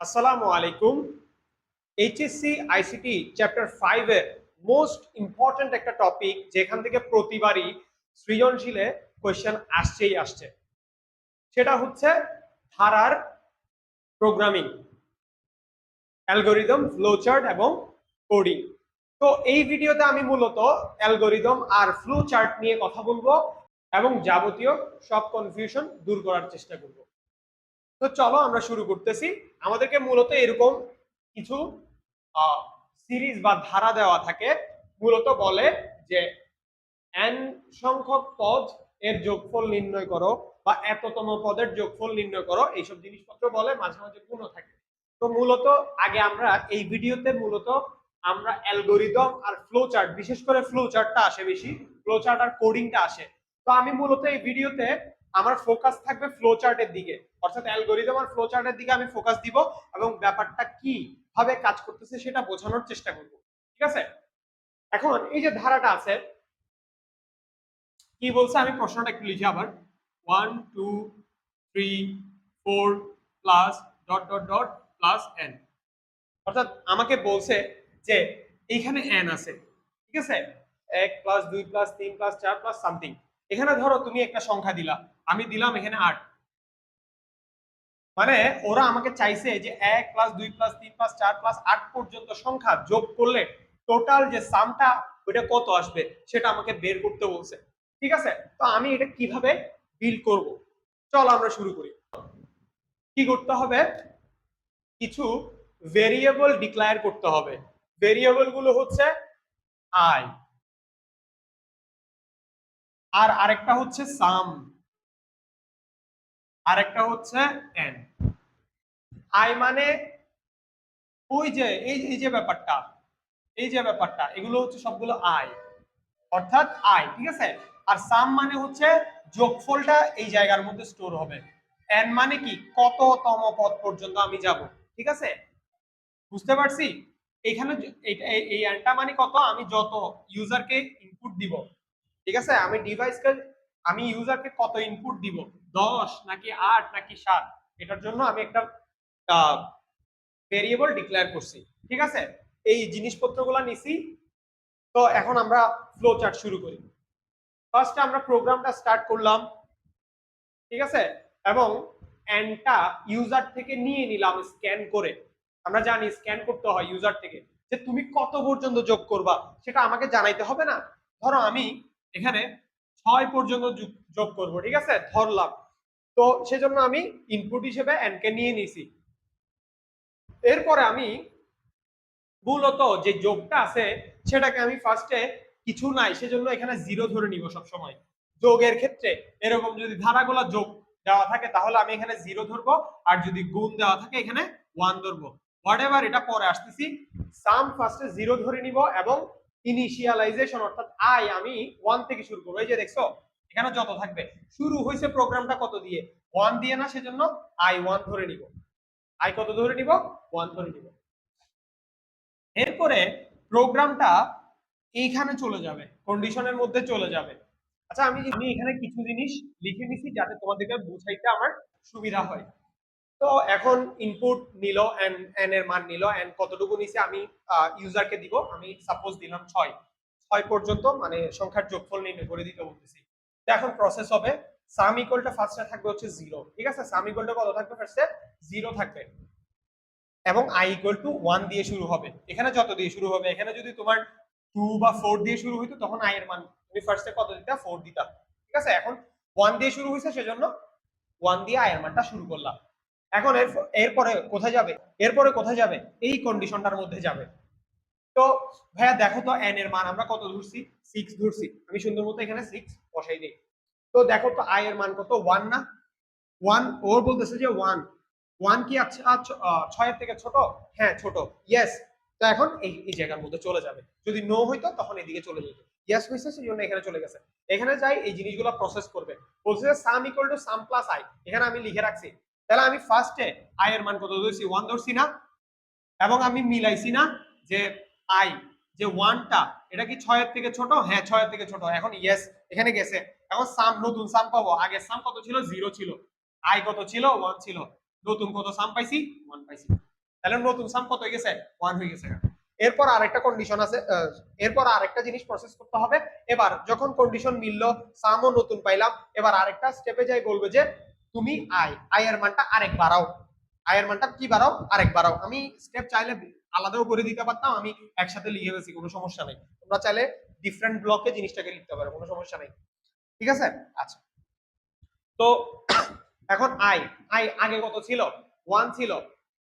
আসসালামু আলাইকুম। HSC ICT chapter five এর মোস্ট ইম্পর্ট্যান্ট একটা টপিক যেখান থেকে প্রতিবারই সৃজনশীলে কোয়েশ্চেন আসছেই আসছে। সেটা হচ্ছে ধারার প্রোগ্রামিং অ্যালগোরিদম ফ্লোচার্ট এবং কোডিং তো এই ভিডিওতে আমি মূলত অ্যালগোরিদম আর ফ্লো চার্ট নিয়ে কথা বলব এবং যাবতীয় সব কনফিউশন দূর করার চেষ্টা করব। তো চলো আমরা শুরু করতেছি। আমাদেরকে মূলত এরকম কিছু সিরিজ বা ধারা দেওয়া থাকে। মূলত বলে যে এন সংখ্যক পদ এর যোগফল নির্ণয় করো বা এততম পদের যোগফল নির্ণয় করো। এইসব জিনিসপত্র বলে মাঝে মাঝে গুণ থাকে। তো মূলত আগে আমরা এই ভিডিওতে মূলত আমরা অ্যালগোরিদম আর ফ্লো চার্ট বিশেষ করে ফ্লো চার্টটা আসে বেশি ফ্লো চার্ট আর কোডিংটা আসে। তো আমি মূলত এই ভিডিওতে আমার ফোকাস থাকবে ফ্লো চার্টের দিকে। অর্থাৎ অ্যালগোরিদম আর ফ্লো চার্টের দিকে আমি ফোকাস দিব এবং ব্যাপারটা কি, ভাবে কাজ করতেছে সেটা বোঝানোর চেষ্টা করব। ঠিক আছে? এখন এই যে ধারাটা আছে, কি বলছে? আমি প্রশ্নটা একটু লিখি আবার। One two three four plus dot dot dot plus n অর্থাৎ আমাকে বলছে যে এইখানে এন আছে। ঠিক আছে? এক প্লাস দুই প্লাস তিন প্লাস চার প্লাস সামথিং এখানে ধরো তুমি একটা সংখ্যা দিলা। আমি দিলাম এখানে আট। মানে ওরা আমাকে চাইছে যে এক প্লাস দুই প্লাস তিন প্লাস চার প্লাস আট পর্যন্ত সংখ্যা যোগ করলে টোটাল যে সামটা ওইটা কত আসবে সেটা আমাকে বের করতে বলছে। ঠিক আছে? তো আমি এটা কীভাবে বিল করব? চল আমরা শুরু করি। কি করতে হবে? কিছু ভেরিয়েবল ডিক্লায়ার করতে হবে। ভেরিয়েবলগুলো হচ্ছে আই আর আরেকটা হচ্ছে সাম আরেকটা হচ্ছে এন আই মানে ওই যে, এই এই যে ব্যাপারটা, এই যে ব্যাপারটা, এগুলো হচ্ছে সবগুলো আই অর্থাৎ আই ঠিক আছে? আর সাম মানে হচ্ছে যোগফলটা এই জায়গার মধ্যে স্টোর হবে। এন মানে কি? কততম পদ পর্যন্ত আমি যাব, ঠিক আছে? বুঝতে পারছি? এখানে এই এনটা মানে কত? আমি যত ইউজারকে ইনপুট দিব, ঠিক আছে? আমি ডিভাইসকে আমি ইউজারকে কত ইনপুট দিব? দশ নাকি আট নাকি সাত, এটার জন্য আমি একটা ভেরিয়েবল ডিক্লেয়ার করছি, ঠিক আছে? এই জিনিসপত্রগুলো নিছি, তো এখন আমরা ফ্লো চার্ট শুরু করি। ফার্স্টে আমরা প্রোগ্রামটা স্টার্ট করলাম, ঠিক আছে? এবং এনটা ইউজার থেকে নিয়ে নিলাম স্ক্যান করে। আমরা জানি স্ক্যান করতে হয় ইউজার থেকে, যে তুমি কত পর্যন্ত যোগ করবা, সেটা আমাকে জানাইতে হবে না? ধরো আমি এখানে ছয় পর্যন্ত যোগ করব, ঠিক আছে? ধরলাম। তো সেজন্য আমি ইনপুট হিসেবে এনকে নিয়ে নিছি। এরপরে আমি মূলত যে যোগটা আছে, সেটাকে আমি ফার্স্টে কিছু নাই, সেজন্য এখানে জিরো ধরে নিব সব সময় যোগের ক্ষেত্রে এরকম যদি ধারাগুলো যোগ দেওয়া থাকে, তাহলে আমি এখানে জিরো ধরবো, আর যদি গুণ দেওয়া থাকে, এখানে ওয়ান ধরবো। হোয়াট এটা পরে আসতেছি সাম ফার্স্টে জিরো ধরে নিব এবং ইনিশিয়ালাইজেশন অর্থাৎ আই আমি ওয়ান থেকে শুরু করব। এই যে দেখছ এখানে যত থাকবে। শুরু হয়েছে প্রোগ্রামটা কত দিয়ে? ওয়ান দিয়ে না, সেজন্য আই ওয়ান ধরে নিব। আই কত ধরে নিব? ওয়ান ধরে নিব। এরপরে প্রোগ্রামটা এইখানে চলে যাবে কন্ডিশনের মধ্যে চলে যাবে। আচ্ছা আমি আমি এখানে কিছু জিনিস লিখে নিছি যাতে তোমাদেরকে বুঝাইতে আমার সুবিধা হয়। তো এখন ইনপুট নিল এন এন এর মান নিল এন কতটুকু নিছে আমি ইউজারকে দিব। আমি সাপোজ দিলাম ছয়। ছয় পর্যন্ত মানে সংখ্যার যোগফল নির্ণয় করে দিতে বলতেছি। এখন প্রসেস হবে সাম ফার্স্টে থাকবে হচ্ছে জিরো ঠিক আছে? সাম কত থাকবে ফার্স্টে জিরো থাকবে। এবং আই ইকুয়াল টু ওয়ান দিয়ে শুরু হবে। এখানে যত দিয়ে শুরু হবে? এখানে যদি তোমার টু বা ফোর দিয়ে শুরু হইতো, তখন আই এর মান তুমি ফার্স্টে কত দিতা? ফোর দিতা। ঠিক আছে? এখন ওয়ান দিয়ে শুরু হয়েছে সেজন্য ওয়ান দিয়ে আই এর মানটা শুরু করলাম। এখন এরপরে কোথায় যাবে? এরপরে কোথায় যাবে? এই কন্ডিশনটার মধ্যে যাবে। তো ভাইয়া দেখো তো এন এর মান, আমরা কত ধরছি? সিক্স ধরছি। আমি সুন্দর মতো এখানে সিক্স বসাই দিই। তো দেখো তো আই এর মান কত? ওয়ান না? ওয়ান ওর বলতেছে যে ওয়ান ওয়ান কি আচ্ছা ছয়ের থেকে ছোট? হ্যাঁ ছোট। ইয়েস তো এখন এই এই জায়গার মধ্যে চলে যাবে। যদি নো হইতো, তখন এদিকে চলে যেত। ইয়েস হয়েছে সেই জন্য এখানে চলে গেছে। এখানে যাই, এই জিনিসগুলো প্রসেস করবে। বলছে যে sum equal to sum plus i এখানে আমি লিখে রাখছি। তাহলে আমি ফার্স্টে আই এর মান কত ধরছি? ওয়ান ধরছি না। এবং আমি মিলাইছি না যে আই, যে ওয়ানটা এটা কি ছয়ের থেকে ছোট? হ্যাঁ ছয়ের থেকে ছোট। এখন ইয়েস এখানে গেছে। এখন সাম নতুন সাম পাবো। আগে সাম কত ছিল? জিরো ছিল। আই কত ছিল? ওয়ান ছিল। নতুন কত সাম পাইছি? ওয়ান পাইছি। তাহলে নতুন সাম কত হয়ে গেছে? ওয়ান হয়ে গেছে। এরপর আরেকটা কন্ডিশন আছে এরপর আরেকটা জিনিস প্রসেস করতে হবে। এবার যখন কন্ডিশন মিললো সামও নতুন পাইলাম। এবার আরেকটা স্টেপে যাই বলব যে, তুমি আই আয়ের মানটা আরেক বাড়াও। আয়ের মানটা কি বাড়াও? আরেক বাড়াও। আমি স্টেপ চাইলে আলাদাও করে দিতে পারতাম, আমি একসাথে লিখে গেছি কোনো সমস্যা নেই। তোমরা চাইলে ডিফারেন্ট ব্লকে জিনিসটাকে লিখতে পারো, কোনো সমস্যা নেই। ঠিক আছে? আচ্ছা। তো এখন আই আই আগে কত ছিল? ওয়ান ছিল।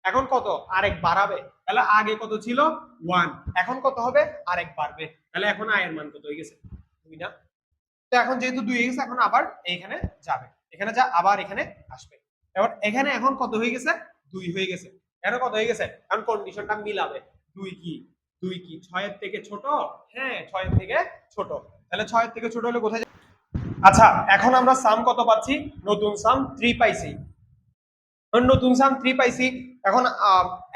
এখন কত? আরেক বাড়াবে। তাহলে আগে কত ছিল? ওয়ান এখন কত হবে? আরেক বাড়বে। তাহলে এখন আয়ের মান কত হয়ে গেছে? দুই না? তো এখন যেহেতু দুই হয়ে গেছে, এখন আবার এইখানে যাবে। এখানে যা, আবার এখানে আসবে। এবার এখানে এখন কত হয়ে গেছে? দুই হয়ে গেছে। এখন কত হয়ে গেছে? এখন কন্ডিশনটা মিলাবে। দুই কি? দুই কি? ছয়ের থেকে ছোট? হ্যাঁ ছয়ের থেকে ছোট। তাহলে ছয়ের থেকে ছোট হলে কোথায় আচ্ছা এখন আমরা সাম কত পাচ্ছি? নতুন সাম থ্রি পাইছি। নতুন সাম থ্রি পাইছি। এখন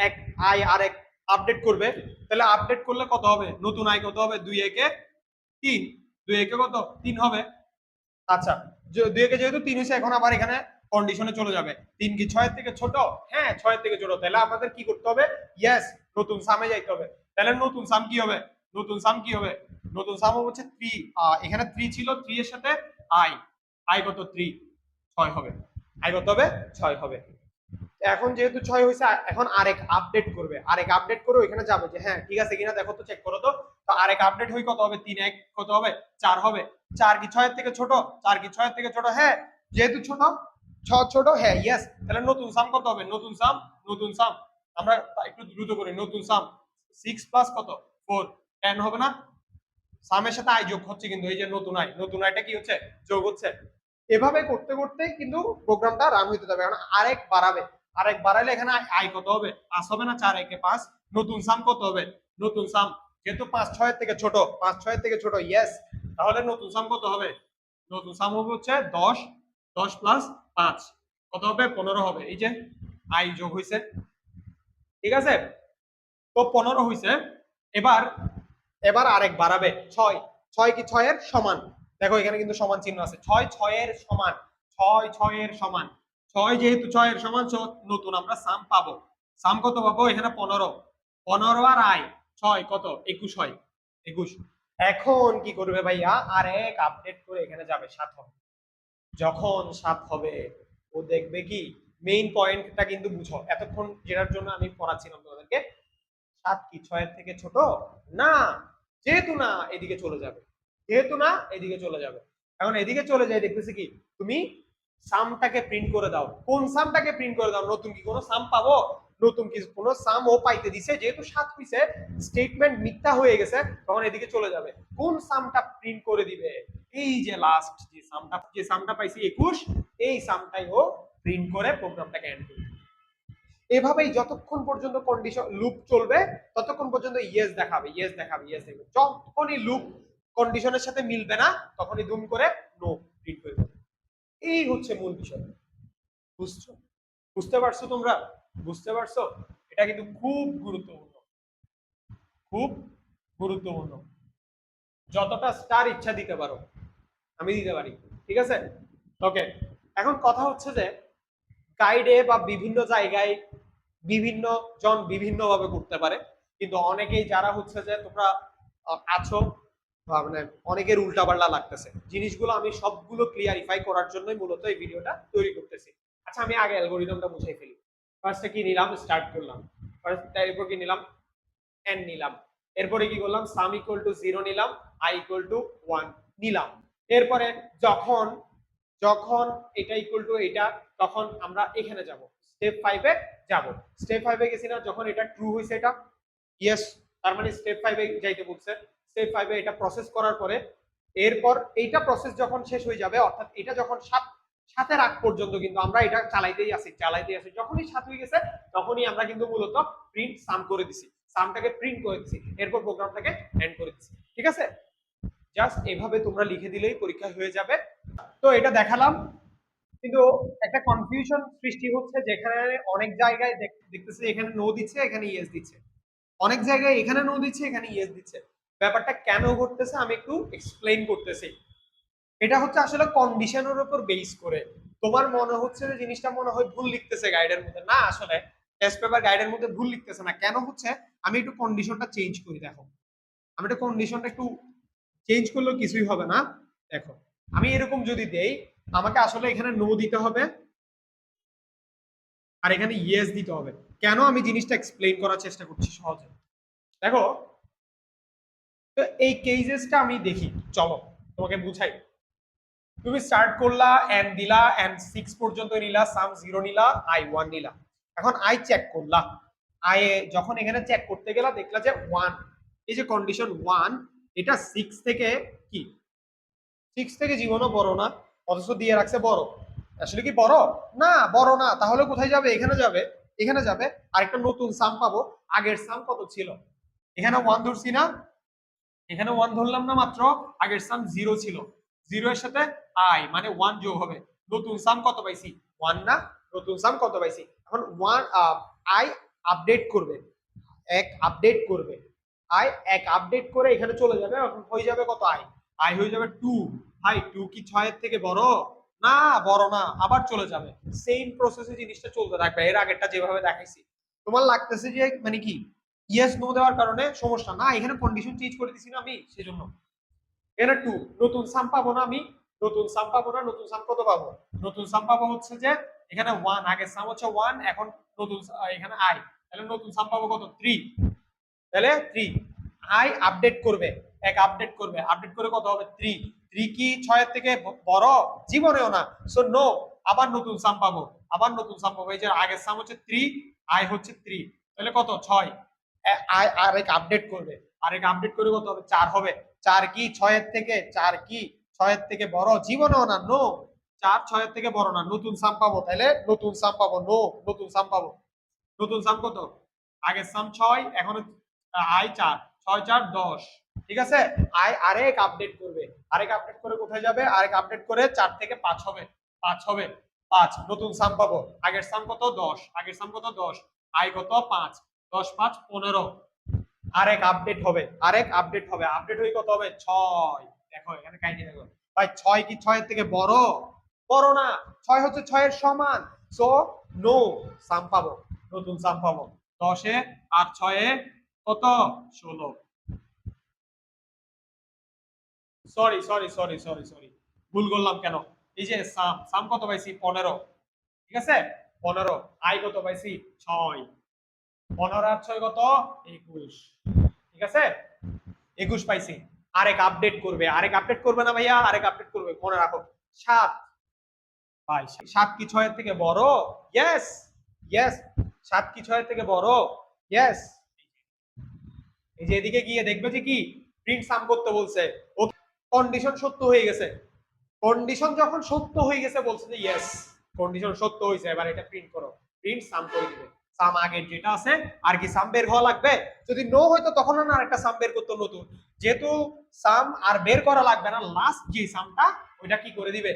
এক আই আর এক আপডেট করবে। তাহলে আপডেট করলে কত হবে? নতুন আই কত হবে? দুই একে তিন। দুই একে কত? তিন হবে। আচ্ছা দুই একে যেহেতু তিন হয়েছে, এখন আবার এখানে কন্ডিশনে চলে যাবে। তিন কি ছয়ের থেকে ছোট? হ্যাঁ ছয়ের থেকে ছোট। তাহলে আমাদের কি করতে হবে? ইয়েস নতুন সামে যাইতে হবে। তাহলে নতুন সাম কি হবে? নতুন সাম কি হবে? নতুন সাম হচ্ছে থ্রি এখানে থ্রি ছিল থ্রি এর সাথে আই আই কত? থ্রি ছয় হবে। আই কত হবে? ছয় হবে। এখন যেহেতু ছয় হয়েছে এখন আরেক আপডেট করবে। আরেক আপডেট করে ওইখানে যাবে যে হ্যাঁ ঠিক আছে, কিনা দেখো তো চেক করো তো। তো আরেক আপডেট হই কত হবে? তিন, এক কত হবে? চার হবে। চার কি ছয়ের থেকে ছোট? চার কি ছয়ের থেকে ছোট? হ্যাঁ যেহেতু ছোট ছ ছোট হ্যাঁ ইয়েস তাহলে নতুন সাম কত হবে? নতুন সাম নতুন সাম আমরা একটু দ্রুত করি, নতুন সাম সিক্স প্লাস কত? ফোর টেন হবে না? সামের সাথে আই যোগ হচ্ছে কিন্তু, এই যে নতুন আই নতুন আইটা কি হচ্ছে? যোগ হচ্ছে। এভাবে করতে করতে কিন্তু প্রোগ্রামটা রান হইতে যাবে। এখন আরেক বাড়াবে। আরেক বাড়াইলে এখানে আই কত হবে? পাঁচ হবে না? চার, একে পাঁচ। নতুন সাম কত হবে? নতুন সাম যেহেতু পাঁচ ছয়ের থেকে ছোট, পাঁচ ছয়ের থেকে ছোট ইয়েস তাহলে নতুন সাম কত হবে? নতুন সাম হবে হচ্ছে দশ। দশ প্লাস পাঁচ। কত হবে? পনেরো হবে। এই যে আই যোগ হয়েছে ঠিক আছে? তো পনেরো হয়েছে এবার এবার আরেক বাড়াবে। ছয়। ছয় কি ছয়ের সমান? দেখো, এখানে কিন্তু সমান চিহ্ন আছে। ছয় ছয়ের সমান। ছয় ছয়ের সমান। ছয় যেহেতু ছয়ের সমান নতুন আমরা সাম পাবো। সাম কত পাবো? এখানে পনেরো। পনেরো আর আই। ছয় কত? একুশ হয়। একুশ। এখন কি করবে ভাইয়া? আর এক আপডেট করে এখানে যাবে সাত হবে। যখন সাত হবে, ও দেখবে কি? মেইন পয়েন্টটা কিন্তু বুঝো। এতক্ষণ যেটার জন্য আমি পড়াচ্ছিলাম তোমাদেরকে সাত কি, ছয়ের থেকে ছোট? না, যেহেতু না, এদিকে চলে যাবে। যেহেতু না, এদিকে চলে যাবে। এখন এদিকে চলে যায়, দেখতেছি কি? তুমি সামটাকে প্রিন্ট করে দাও। কোন সামটাকে প্রিন্ট করে দাও? নতুন কি কোনো সাম পাবো? নতুন কি কোনো সাম ও পাইতে দিছে? যেহেতু সাত পিসে স্টেটমেন্ট মিথ্যা হয়ে গেছে, তখন এদিকে চলে যাবে। কোন সামটা প্রিন্ট করে দিবে? এই যে লাস্ট যে সামটা যে সামটা পাইছি একুশ, এই সামটাই ও প্রিন্ট করে প্রোগ্রামটাকে এন্ড করবে। এভাবেই যতক্ষণ পর্যন্ত কন্ডিশন লুপ চলবে, ততক্ষণ পর্যন্ত ইয়েস দেখাবে ইয়েস দেখাবে ইয়েস দেখাবে। যখনই লুপ কন্ডিশনের সাথে মিলবে না, তখনই দুম করে নো প্রিন্ট হয়ে যাবে এই হচ্ছে মূল বিষয়। বুঝছ? বুঝতে পারছ তোমরা? বুঝতে পারছ? এটা কিন্তু খুব গুরুত্বপূর্ণ। খুব গুরুত্বপূর্ণ। যতটা স্টার ইচ্ছা দিতে পারো। আমি দিতে পারি, ঠিক আছে? ওকে এখন কথা হচ্ছে যে গাইডে বা বিভিন্ন জায়গায় বিভিন্ন জন বিভিন্ন ভাবে করতে পারে, কিন্তু অনেকেই যারা হচ্ছে যে তোমরা আছো মানে অনেকের উল্টাপাল্টা লাগতেছে। জিনিসগুলো আমি সবগুলো ক্লিয়ারিফাই করার জন্যই মূলত এই ভিডিওটা তৈরি করতেছি। আচ্ছা আমি আগে অ্যালগোরিদমটা বুঝাই ফেলি। ফার্স্টে কি নিলাম? স্টার্ট করলাম। ফার্স্ট এরপর কি নিলাম? এন নিলাম। এরপরে কি করলাম? সাম ইকুয়াল টু জিরো নিলাম আই ইকুয়াল টু ওয়ান নিলাম। এরপরে যখন যখন এটা ইকুয়াল টু এটা, তখন আমরা এখানে যাব। স্টেপ ফাইভে যাব। স্টেপ ফাইভে গেছি না, যখন এটা ট্রু হয়েছে এটা ইয়েস তার মানে স্টেপ ফাইভে যাইতে বলছে। স্টেপ ফাইভে এটা প্রসেস করার পরে, এরপর এইটা প্রসেস যখন শেষ হয়ে যাবে, অর্থাৎ এটা যখন সাত, সাতের আগ পর্যন্ত কিন্তু আমরা এটা চালাইতেই আসি চালাইতেই আসি যখনই সাত হয়ে গেছে, তখনই আমরা কিন্তু মূলত প্রিন্ট সাম করে দিছি। সামটাকে প্রিন্ট করে দিছি। এরপর প্রোগ্রামটাকে এন্ড করে দিছি। ঠিক আছে? জাস্ট এভাবে তোমরা লিখে দিলেই পরীক্ষা হয়ে যাবে। তো এটা দেখালাম। কিন্তু একটা কনফিউশন সৃষ্টি হচ্ছে যেখানে অনেক জায়গায় দেখ- দেখতেছি এখানে নো দিচ্ছে, এখানে ইয়েস দিচ্ছে। অনেক জায়গায় এখানে নো দিচ্ছে, এখানে ইয়েস দিচ্ছে। ব্যাপারটা কেন ঘটতেছে আমি একটু এক্সপ্লেইন করতেছি। এটা হচ্ছে আসলে কন্ডিশনের উপর বেস করে। তোমার মনে হচ্ছে যে জিনিসটা মনে হয় ভুল লিখতেছে গাইডের মধ্যে। না, আসলে টেস্ট পেপার গাইডের মধ্যে ভুল লিখতেছে না। কেন হচ্ছে? আমি একটু কন্ডিশনটা চেঞ্জ করি, দেখো। আমি একটু কন্ডিশনটা একটু চেঞ্জ করলেও কিছুই হবে না। দেখো, আমি এরকম যদি দেই, আমাকে আসলে এখানে নো দিতে হবে আর এখানে ইয়েস দিতে হবে। কেন আমি জিনিসটা এক্সপ্লেইন করার চেষ্টা করছি সহজে? দেখো, তো এই কেসেসটা আমি দেখি। চলো, তোমাকে বুঝাই। তুমি স্টার্ট করলা এন দিলা এন সিক্স পর্যন্ত নিলা সাম জিরো নিলা আই ওয়ান নিলা। এখন আই চেক করলা। আই যখন এখানে চেক করতে গেলা, দেখলা যে ওয়ান এই যে কন্ডিশন ওয়ান এটা সিক্স থেকে কি? সিক্স থেকে জীবনও বড় না, অথচ দিয়ে রাখছে বড়। আসলে কি বড়? না বড় না, তাহলে কোথায় যাবে? এখানে যাবে এখানে যাবে। আরেকটা নতুন সাম পাবো। আগের সাম কত ছিল? এখানে ওয়ান ধরছি না? এখানে ওয়ান ধরলাম না মাত্র, আগের সাম জিরো ছিল। জিরো এর সাথে আই মানে ওয়ান যোগ হবে। নতুন সাম কত পাইছি? ওয়ান না, নতুন সাম কত পাইছি? এখন ওয়ান আই আপডেট করবে। এক আপডেট করবে। আই এক আপডেট করে এখানে চলে যাবে হয়ে যাবে কত আয়? আয় হয়ে যাবে টু ভাই টু কি ছয়ের থেকে বড়? না বড় না, আবার চলে যাবে। সেম প্রসেসে জিনিসটা চলতে থাকবে। এর আগেরটা যেভাবে দেখাইছি। তোমার লাগতেছে যে মানে কি? ইয়েস নো দেওয়ার কারণে সমস্যা। না, এখানে কন্ডিশন চেঞ্জ করে দিছি না আমি, সেজন্য। এখানে টু নতুন সাম পাবো না আমি, নতুন সাম পাবো না, নতুন সাম কত পাবো? নতুন সাম পাবো হচ্ছে যে, এখানে ওয়ান আগের সাম হচ্ছে ওয়ান এখন নতুন এখানে আই তাহলে নতুন সাম পাবো কত? থ্রি তাহলে থ্রি আই আপডেট করবে। এক আপডেট করবে। আপডেট করে কত হবে? থ্রি থ্রি কি ছয়ের থেকে বড়? জীবনেও না। সো নো আবার নতুন সাম পাবো। আবার নতুন সাম পাবো। এই যে আগের সাম হচ্ছে থ্রি আই হচ্ছে থ্রি তাহলে কত? ছয়। আই, আরেক আপডেট করবে। আরেক আপডেট করে কত হবে? চার হবে। চার কি ছয়ের থেকে? চার কি ছয়ের থেকে বড়? জীবনেও না? নো চার ছয়ের থেকে বড় না। নতুন সাম পাবো। তাহলে নতুন সাম পাবো। নো নতুন সাম পাবো। নতুন সাম কত? আগের সাম ছয়, এখন আই চার, ছয় চার, দশ। ঠিক আছে? আই আরেক আপডেট করবে। আরেক আপডেট করে কোথায় যাবে? আরেক আপডেট করে চার থেকে পাঁচ হবে। পাঁচ হবে। পাঁচ, নতুন সাম পাবো। আগের সাম কত? দশ। আগের সাম কত? দশ। আই কত? পাঁচ। দশ, পাঁচ, পনেরো। আরেক আপডেট হবে। আরেক আপডেট হবে। আপডেট হয়ে কত হবে? ছয়। দেখো, এখানে কাহিনী দেখো। ভাই, ছয় কি ছয়ের থেকে বড়? বড় না। ছয় হচ্ছে ছয়ের সমান। সো নো সাম পাবো। নতুন সাম পাবো। দশে আর ছয়ে কত? ষোলো। Sorry sorry sorry sorry sorry ভুল করলাম কেন? এই যে সাম সাম কত পাইছি? পনেরো। ঠিক আছে? পনেরো। আই কত পাইছি? ছয়। পনেরো আর ছয় কত? একুশ। ঠিক আছে? একুশ পাইছি। আরেক আপডেট করবে। আরেক আপডেট করবে না ভাইয়া? আরেক আপডেট করবে। মনে রাখো। সাত। ভাই সাত কি ছয়ের থেকে বড়? ইয়েস ইয়েস সাত কি ছয়ের থেকে বড়? ইয়েস এই যে এদিকে গিয়ে দেখবে যে কি? প্রিন্ট সাম করতে বলছে। ও কন্ডিশন সত্য হয়ে গেছে। কন্ডিশন যখন সত্য হয়ে গেছে বলছে যে ইয়েস কন্ডিশন সত্য হয়েছে। এবার এটা প্রিন্ট করো। প্রিন্ট সাম করে দিবে। সাম যেটা আছে, আর কি সাম বের হওয়া লাগবে? যদি নো হয়তো তখন না আরেকটা সাম বের করতে নতুন। যেহেতু সাম আর বের করা লাগবে না লাস্ট যে সামটা ওইটা কি করে দিবে?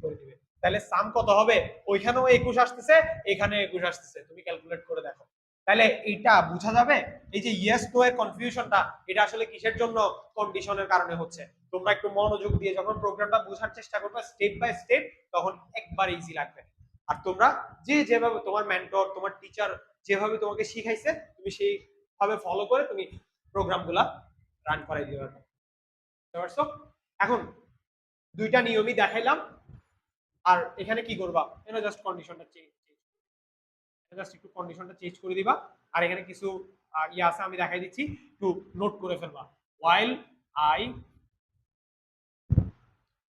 করে দিবে। তাহলে সাম কত হবে? ওইখানেও একুশ আসতেছে এখানে একুশ আসতেছে। তুমি ক্যালকুলেট করে দেখো। তাহলে এটা বোঝা যাবে? এই যে ইয়েস নো এর কনফিউশনটা এটা আসলে কিসের জন্য কন্ডিশনের কারণে হচ্ছে? তোমরা একটু মনোযোগ দিয়ে যখন প্রোগ্রামটা বোঝার চেষ্টা করবে স্টেপ বাই স্টেপ তখন একবার ইজি লাগবে। আর তোমরা যে যেভাবে তোমার মেন্টর তোমার টিচার যেভাবে তোমাকে শিখাইছে, তুমি সেইভাবে ফলো করে তুমি প্রোগ্রামগুলা রান করাই দিতে পারবে বুঝতে এখন দুইটা নিয়মই দেখাইলাম। আর এখানে কি করবা? এখানে জাস্ট কন্ডিশনটা চেঞ্জ জাস্ট একটু কন্ডিশনটা চেঞ্জ করে দিবা। আর এখানে কিছু ইয়ে আছে, আমি দেখাই দিচ্ছি। একটু নোট করে ফেলবা। ওয়াইল আই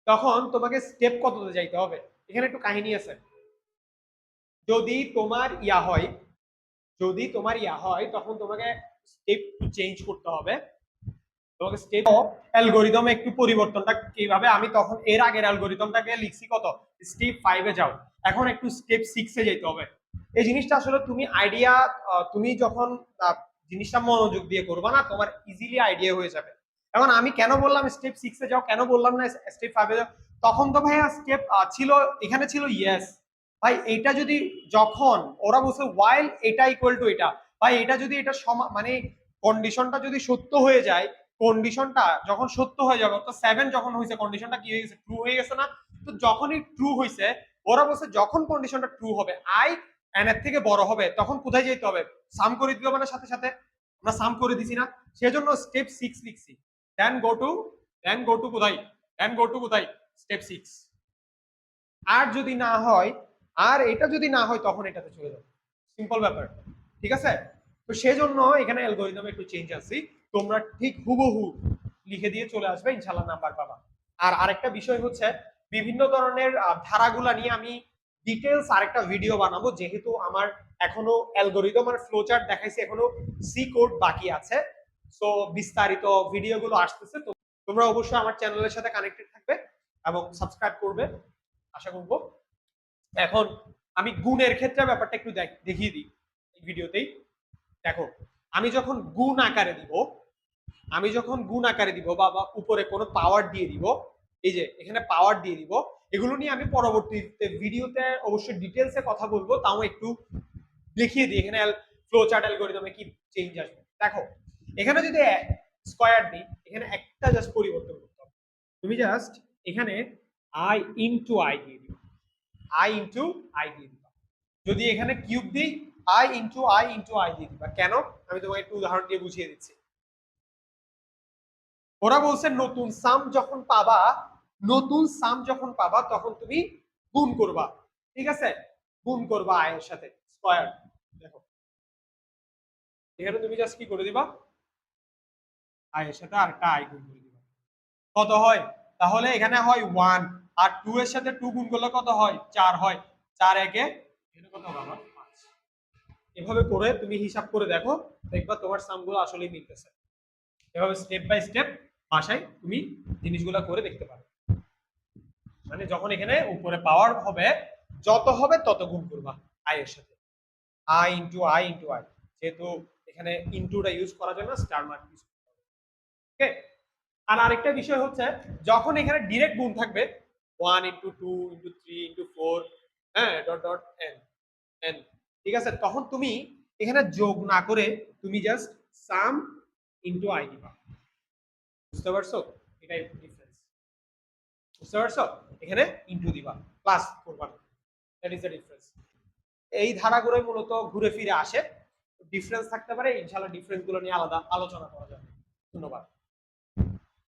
তখন তোমাকে স্টেপ কততে যাইতে হবে? এখানে একটু কাহিনী আছে। যদি তোমার ইয়া হয়, যদি তোমার ইয়া হয়, তখন তোমাকে স্টেপ চেঞ্জ করতে হবে। তোমাকে স্টেপ অ্যালগোরিদম একটু পরিবর্তনটা কীভাবে? আমি তখন এর আগের অ্যালগোরিদমটাকে লিখছি কত? স্টেপ ফাইভে যাও। এখন একটু স্টেপ সিক্সে যেতে হবে। এই জিনিসটা আসলে তুমি আইডিয়া তুমি যখন জিনিসটা মনোযোগ দিয়ে করবা না, তোমার ইজিলি আইডিয়া হয়ে যাবে। এখন আমি কেন বললাম স্টেপ সিক্সে যাও, কেন বললাম না স্টেপ ফাইভে যাও? তখন তো ভাইয়া স্টেপ ছিল, এখানে ছিল ইয়েস ভাই এটা যদি যখন, ওরা বলছে ওয়াইল এটা ইকুয়াল টু এটা। ভাই, এটা যদি এটা মানে কন্ডিশনটা যদি সত্য হয়ে যায় কন্ডিশনটা যখন সত্য হয়ে যাবে, অর্থাৎ সেভেন যখন হয়েছে কন্ডিশনটা কি হয়ে গেছে? ট্রু হয়ে গেছে না? তো যখনই ট্রু হয়েছে ওরা বলছে, যখন কন্ডিশনটা ট্রু হবে আই এন এর থেকে বড় হবে, তখন কোথায় যেতে হবে? সাম করে দিতে হবে না সাথে সাথে। আমরা সাম করে দিছি না। সেজন্য স্টেপ সিক্স লিখছি। দেন go two then go to কোথায়? দেন গো টু কোথায়? স্টেপ সিক্স আর যদি না হয়, আর এটা যদি না হয়, তখন এটাতে চলে যাবে সিম্পল ব্যাপার। ঠিক আছে? তো সেজন্য এখানে অ্যালগোরিদমে একটু চেঞ্জ আছে তোমরা ঠিক হুবহু লিখে দিয়ে চলে আসবে ইনশাল্লাহ নাম্বার পাবা। আর আরেকটা বিষয় হচ্ছে, বিভিন্ন ধরনের ধারাগুলা নিয়ে আমি ডিটেলস আরেকটা ভিডিও বানাবো। যেহেতু আমার এখনও অ্যালগোরিদম আর ফ্লোচার্ট দেখাইছে, এখনও সি কোড বাকি আছে। সো বিস্তারিত ভিডিওগুলো আসতেছে। তো তোমরা অবশ্যই আমার চ্যানেলের সাথে কানেক্টেড থাকবে এবং সাবস্ক্রাইব করবে। আশা করব। এখন আমি গুণের ক্ষেত্রে ব্যাপারটা একটু দেখ- দেখিয়ে দিই এই ভিডিওতেই দেখো, আমি যখন গুণ আকারে দিব, আমি যখন গুণ আকারে দিব বা উপরে কোনো পাওয়ার দিয়ে দিব, এই যে, এখানে পাওয়ার দিয়ে দিব এগুলো নিয়ে আমি পরবর্তীতে ভিডিওতে অবশ্যই ডিটেলসে কথা বলব, তাও একটু দেখিয়ে দিই। এখানে ফ্লো চার্ট অ্যালগোরিদমে কি চেঞ্জ আসবে? দেখো, এখানে যদি স্কয়ার দিই এখানে একটা জাস্ট পরিবর্তন করতে হবে। তুমি জাস্ট এখানে আই ইনটু আই দিয়ে দিবে। আই ইনটু আই দিয়ে দিবা। যদি এখানে কিউব দিই i into i into i দিয়ে দিবা। কেন? আমি তোমাকে একটু উদাহরণ দিয়ে বুঝিয়ে দিচ্ছি। ওরা বলছে, নতুন সাম যখন পাবা নতুন সাম যখন পাবা, তখন তুমি গুণ করবা। ঠিক আছে? গুণ করবা আয়ের সাথে, স্কয়ার। দেখো। এখানে তুমি জাস্ট কি করে দিবা? আয়ের সাথে আরেকটা আয় গুণ করে দিবা। কত হয়? তাহলে এখানে হয় ওয়ান আর টু এর সাথে টু গুণ করলে কত হয়? চার হয়। চার একে, এখানে কত হবে? আমার পাঁচ। এভাবে করে তুমি হিসাব করে দেখো, দেখবা তোমার সামগুলো আসলেই মিলতেছে। এভাবে স্টেপ বাই স্টেপ বাসায় তুমি জিনিসগুলো করে দেখতে পারো। মানে যখন এখানে উপরে পাওয়ার হবে, যত হবে তত গুণ করবা আই এর সাথে। I into i into i যেহেতু এখানে ইন্টুটা ইউজ করা যায় না স্টার মার্ক ইউজ ওকে আর আরেকটা বিষয় হচ্ছে, যখন এখানে ডিরেক্ট গুণ থাকবে one into two into three into four হ্যাঁ ডট ডট এন এন ঠিক আছে? তখন তুমি এখানে যোগ না করে তুমি জাস্ট সাম ইন্টু আই দিবা। বুঝতে পারছ? এটাই ডিফারেন্স বুঝতে পারছ? এখানে ইন্টু দিবা প্লাস করবা। দ্যাট ইজ দ্য ডিফারেন্স এই ধারাগুলোই মূলত ঘুরে ফিরে আসে। ডিফারেন্স থাকতে পারে, ইনশাআল্লাহ ডিফারেন্সগুলো নিয়ে আলাদা আলোচনা করা যাবে। ধন্যবাদ।